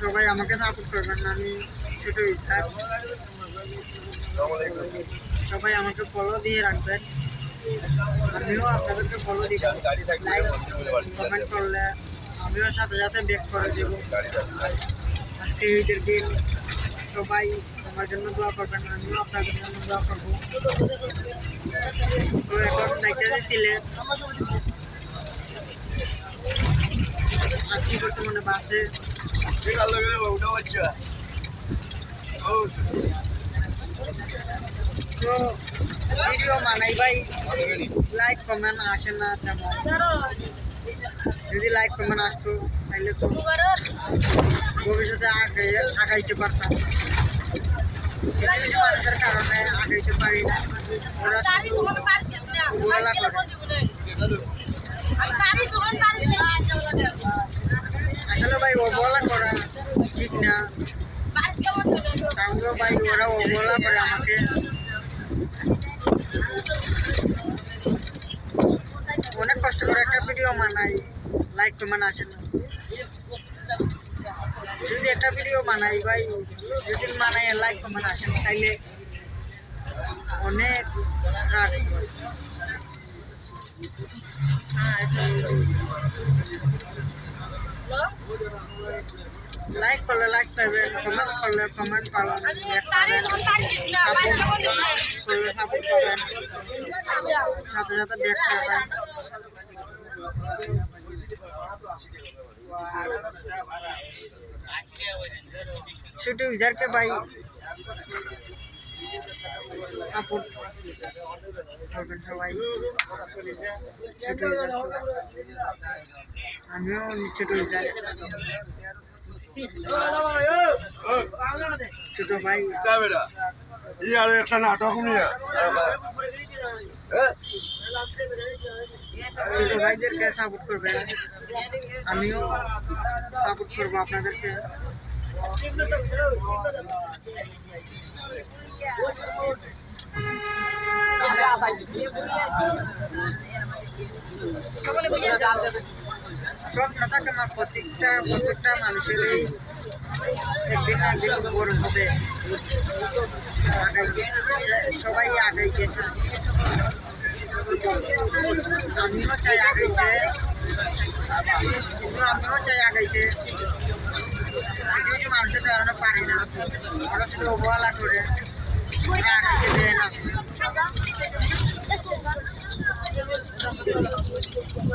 সবাই আমাকে সাপোর্ট করবেন, আমি ছোট ইচ্ছা সবাই আমাকে ফলো দিয়ে রাখবেন। আমিও আপনাদেরকে ফলো দিব। কমেন্ট করলে আমিও সাথে সাথে ব্যাক করে দেবো। আজকে ঈদের দিন সবাই আমার জন্য দোয়া করবেন, আমিও আপনাদের জন্য দোয়া করব। তো এখন দেখতেছি সিলেট। বাসে আছে লাগে ওটা হচ্ছে তো ভিডিও বানাই ভাই লাইক কমেন্ট আসে না তেমন যদি লাইক কমেন্ট আসতো তাহলে তো ভবিষ্যতে আগে আগাইতে পারতাম মানুষের কারণে আগাইতে পারি না ওরা শুধু ভাই করা ঠিক না। ভাই, ওরা করে আমাকে। অনেক কষ্ট করে একটা ভিডিও বানাই। লাইক কমেন্ট আসে না। যদি একটা ভিডিও বানাই ভাই যদি বানাই লাইক কমেন্ট আসে না। তাইলে অনেক রাগ। লাইক করলে লাইক পাবেন কমেন্ট করলে কমেন্ট পাবেন সাপোর্ট করলে সাপোর্ট পাবেন সাথে সাথে ব্যাক পাবেন ছোট ইধারকে ভাই সাপোর্ট করবেন সবাই। আমিও ছোট ইধার ছোট ভাই। আর একটা নাটক নিয়ে ছোট ভাইদেরকে সাপোর্ট করবেন। আমিও সাপোর্ট করব আপনাদেরকে। সব না থাকে না প্রত্যেকটা প্রত্যেকটা মানুষেরই একদিন না একদিন বড় হবে। সবাই আগাইতে চায় আমিও চাই আগাইতে কিন্তু আমিও চাই আগাইতে কিছু কিছু মানুষের কারণে পারি না। ওরা শুধু অবহেলা করে। আগাইতে না। Thank you.